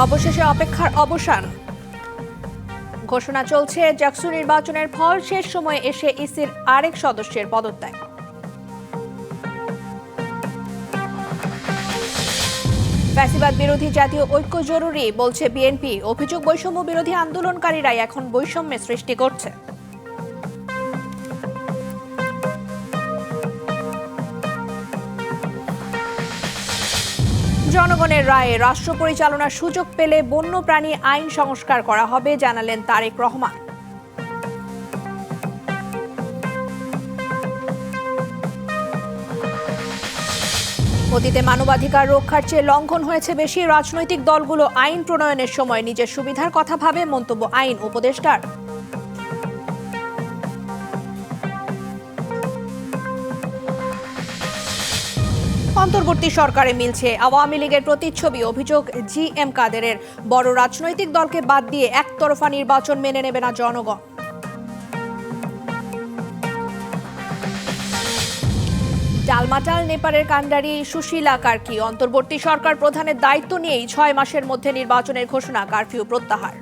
অবশেষে অপেক্ষার অবসান। ঘোষণা চলছে জাকসু নির্বাচনের ফল শেষ সময়ে এসে ইসির আরেক সদস্যের পদত্যাগ। ফ্যাসিবাদ বিরোধী জাতীয় ঐক্য জরুরি, বলছে বিএনপি। অভিযোগ বৈষম্য বিরোধী আন্দোলনকারীরাই এখন বৈষম্যের সৃষ্টি করছে। জনগণের রায়ে রাষ্ট্র পরিচালনার সুযোগ পেলে বন্যপ্রাণী আইন সংস্কার করা হবে, জানালেন তারেক রহমান। অতীতে মানবাধিকার রক্ষার চেয়ে লঙ্ঘন হয়েছে বেশি। রাজনৈতিক দলগুলো আইন প্রণয়নের সময় নিজের সুবিধার কথা ভাবে, মন্তব্য আইন উপদেষ্টার। অন্তর্বর্তী সরকারে মিলছে। আওয়ামী লীগের প্রতিচ্ছবি, অভিযোগ জি এম কাদেরের। বড় রাজনৈতিক দলকে বাদ দিয়ে একতরফা নির্বাচন মেনে নেবে না জনগণ। ডালমাটাল, নেপালের কাণ্ডারি সুশীলা কার্কি। অন্তর্বর্তী সরকার প্রধানের দায়িত্ব নিয়েই ছয় মাসের মধ্যে নির্বাচনের ঘোষণা, কারফিউ প্রত্যাহার।